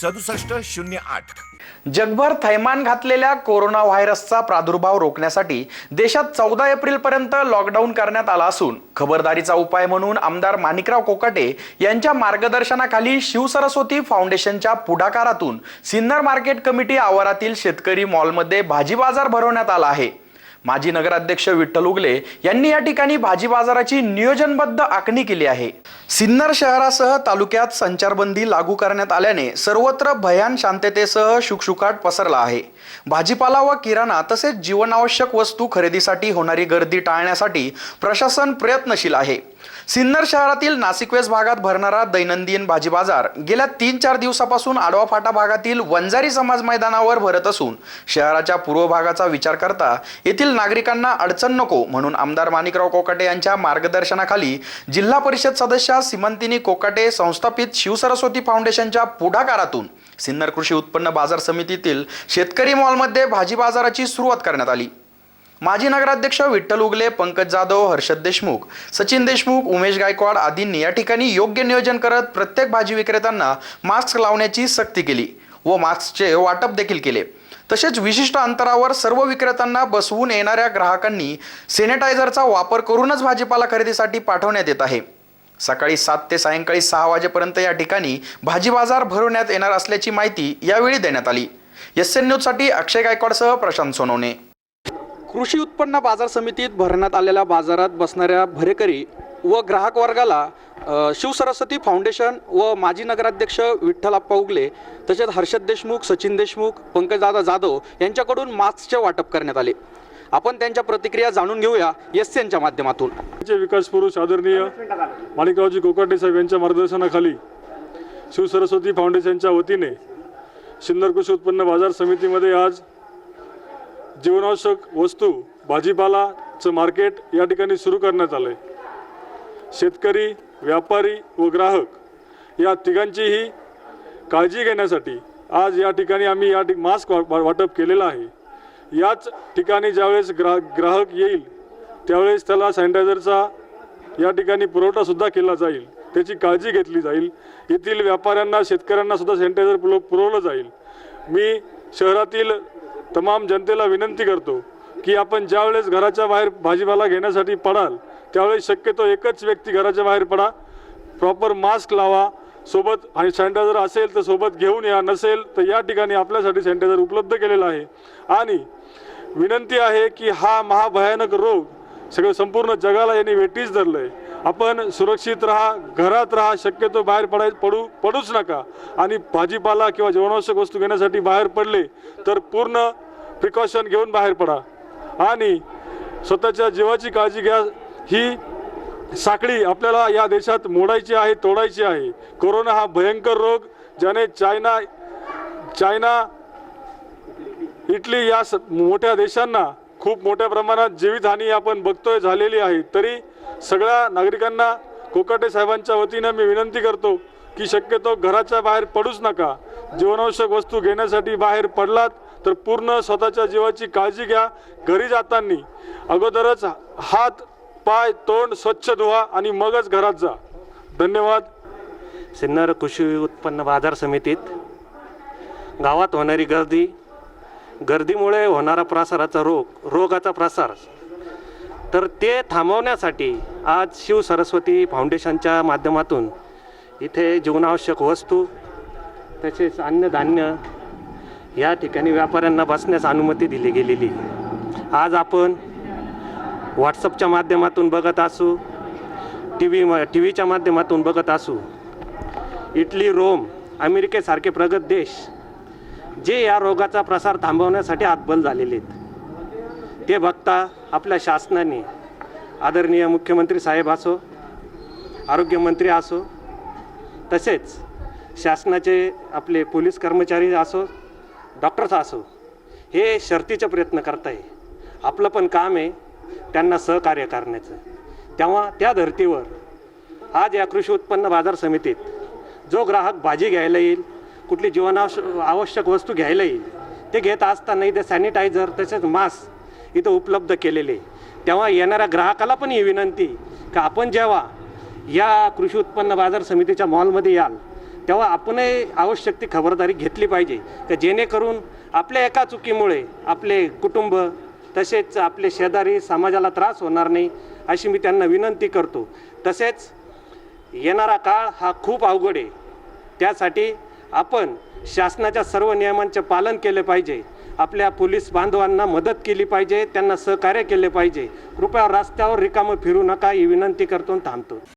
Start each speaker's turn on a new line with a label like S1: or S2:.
S1: सदुसष्ट शून्य आठ.
S2: जगभर थैमान घातलेल्या कोरोना व्हायरसचा प्रादुर्भाव रोखण्यासाठी देशात चौदा एप्रिल पर्यंत लॉकडाऊन करण्यात आला असून खबरदारीचा उपाय म्हणून आमदार माणिकराव कोकाटे यांच्या मार्गदर्शनाखाली शिवसरस्वती फाउंडेशनच्या पुढाकारातून सिन्नर मार्केट कमिटी आवारातील शेतकरी मॉलमध्ये भाजी बाजार भरवण्यात आला आहे. माजी नगराध्यक्ष विठ्ठल उगले यांनी या ठिकाणी भाजी बाजाराची नियोजनबद्ध आखणी केली आहे. सिन्नर शहरासह तालुक्यात संचारबंदी लागू करण्यात आल्याने सर्वत्र भयान शांततेसह शुकशुकाट पसरला आहे. भाजीपाला व किराणा तसेच जीवनावश्यक वस्तू खरेदीसाठी होणारी गर्दी टाळण्यासाठी प्रशासन प्रयत्नशील आहे. सिन्नर शहरातील नाशिकवेस भागात भरणारा दैनंदिन भाजी बाजार गेल्या तीन चार दिवसापासून आडवा फाटा भागातील वंजारी समाज मैदानावर भरत असून शहराच्या पूर्व भागाचा विचार करता येथील नागरिकांना अडचण नको म्हणून आमदार माणिकराव कोकाटे यांच्या मार्गदर्शनाखाली जिल्हा परिषद सदस्या सिमंतिनी कोकाटे संस्थापित शिवसरस्वती फाउंडेशनच्या पुढाकारातून सिन्नर कृषी उत्पन्न बाजार समितीतील शेतकरी मॉलमध्ये भाजी बाजाराची सुरुवात करण्यात आली. माजी नगराध्यक्ष विठ्ठल उगले पंकज जाधव हर्षद देशमुख सचिन देशमुख उमेश गायकवाड आदींनी या ठिकाणी योग्य नियोजन करत प्रत्येक भाजी विक्रेत्यांना मास्क लावण्याची सक्ती केली व मास्कचे वाटप देखील केले. तसेच विशिष्ट अंतरावर सर्व विक्रेत्यांना बसवून येणाऱ्या ग्राहकांनी सॅनिटायझरचा वापर करूनच भाजीपाला खरेदीसाठी पाठवण्यात येत आहे. सकाळी सात ते सायंकाळी सहा वाजेपर्यंत या ठिकाणी भाजी बाजार भरवण्यात येणार असल्याची माहिती यावेळी देण्यात आली. एस एन न्यूजसाठी अक्षय गायकवाडसह प्रशांत सोनवणे. कृषी उत्पन्न बाजार समितीत भरण्यात आलेल्या बाजारात बसणाऱ्या भरेकरी व ग्राहक वर्गाला शिवसरस्वती फाउंडेशन व माजी नगराध्यक्ष विठ्ठल आप्पा उगले तसेच हर्षद देशमुख सचिन देशमुख पंकजदादा जाधव यांच्याकडून मास्कचे वाटप करण्यात आले. आपण त्यांच्या प्रतिक्रिया जाणून घेऊया एस यांच्या माध्यमातून.
S3: विकास पुरुष आदरणीय माणिकरावजी कोकाटे साहेब यांच्या मार्गदर्शनाखाली शिवसरस्वती फाउंडेशनच्या वतीने सिन्नर कृषी उत्पन्न बाजार समितीमध्ये आज जीवनावश्यक वस्तू भाजीपालाचं मार्केट या ठिकाणी सुरू करण्यात आलं आहे शेतकरी व्यापारी व ग्राहक या तिघांचीही काळजी घेण्यासाठी आज या ठिकाणी आम्ही या ठिक मास्क वा वाटप केलेलं आहे. याच ठिकाणी ज्यावेळेस ग्रा ग्राहक येईल त्यावेळेस त्याला सॅनिटायझरचा या ठिकाणी पुरवठासुद्धा केला जाईल. त्याची काळजी घेतली जाईल. येथील व्यापाऱ्यांना शेतकऱ्यांनासुद्धा सॅनिटायझर पुरव पुरवलं जाईल. मी शहरातील तमाम जनतेला विनंती करतो की आपण ज्यावेळेस घराच्या बाहेर भाजीपाला घेण्यासाठी पडाल त्यावेळेस शक्यतो एकच व्यक्ती घराच्या बाहेर पडा. प्रॉपर मास्क लावा. सोबत आणि सॅनिटायझर असेल तर सोबत घेऊन या नसेल तर या ठिकाणी आपल्यासाठी सॅनिटायझर उपलब्ध केलेलं आहे. आणि विनंती आहे की हा महाभयानक रोग सगळं संपूर्ण जगाला यांनी वेटीच धरलं आहे आपण सुरक्षित राहा घरात राहा शक्यतो बाहेर पडाय पडू पडूच नका. आणि भाजीपाला किंवा जीवनावश्यक वस्तू घेण्यासाठी बाहेर पडले तर पूर्ण प्रिकॉशन घेऊन बाहेर पडा. आणि स्वतःच्या जीवाची काळजी घ्या. ही साखळी आपल्याला या देशात मोडायची आहे तोडायची आहे. कोरोना हा भयंकर रोग ज्याने चायना चायना इटली या स- मोठ्या देशांना खूप मोठ्या प्रमाणात जीवितहानी आपण बघतोय झालेली आहे. तरी सगळ्या नागरिकांना कोकाटे साहेबांच्या वतीनं मी विनंती करतो की शक्यतो घराच्या बाहेर पडूच नका. जीवनावश्यक वस्तू घेण्यासाठी बाहेर पडलात तर पूर्ण स्वतःच्या जीवाची काळजी घ्या घरी जाताना. अगोदरच हात पाय तोंड स्वच्छ धुवा आणि मगच घरात जा. धन्यवाद.
S4: सिन्नर कृषी उत्पन्न बाजार समितीत गावात होणारी गर्दी गर्दीमुळे होणारा प्रसाराचा रोग रोगाचा प्रसार. तर ते थांबवण्यासाठी आज शिव सरस्वती फाउंडेशनच्या माध्यमातून इथे जीवनावश्यक वस्तू तसेच अन्नधान्य या ठिकाणी व्यापाऱ्यांना बसण्यास अनुमती दिली गेलेली. आज आपण व्हॉट्सअपच्या माध्यमातून बघत असू टी व्ही टी व्हीच्या माध्यमातून बघत असू इटली रोम अमेरिकेसारखे प्रगत देश जे या रोगाचा प्रसार थांबवण्यासाठी हातबल झालेले आहेत. ते बघता आपल्या शासनाने आदरणीय मुख्यमंत्री साहेब असो आरोग्यमंत्री असो तसेच शासनाचे आपले पोलीस कर्मचारी असो डॉक्टर्स असो हे शर्तीचा प्रयत्न करत आहे आपलं पण काम आहे त्यांना सहकार्य करण्याचं. तेव्हा त्या धर्तीवर आज या कृषी उत्पन्न बाजार समितीत जो ग्राहक भाजी घ्यायला येईल कुठली जीवनावश आवश्यक वस्तू घ्यायला येईल ते घेत असताना इथे सॅनिटायझर तसेच मास्क इथं उपलब्ध केलेले. तेव्हा येणाऱ्या ग्राहकाला पण ही विनंती की आपण जेव्हा या कृषी उत्पन्न बाजार समितीच्या मॉलमध्ये याल तेव्हा आपणही आवश्यक ती खबरदारी घेतली पाहिजे. तर जेणेकरून आपल्या एका चुकीमुळे आपले कुटुंब तसेच आपले शेजारी समाजाला त्रास होणार नाही अशी मी त्यांना विनंती करतो. तसेच येणारा काळ हा खूप अवघड आहे. त्यासाठी आपण शासनाच्या सर्व नियमांचे पालन केले पाहिजे. आपल्या पोलीस बांधवांना मदत केली पाहिजे त्यांना सहकार्य केले पाहिजे. कृपया रस्त्यावर रिकामं फिरू नका ही विनंती करतो थांबतो.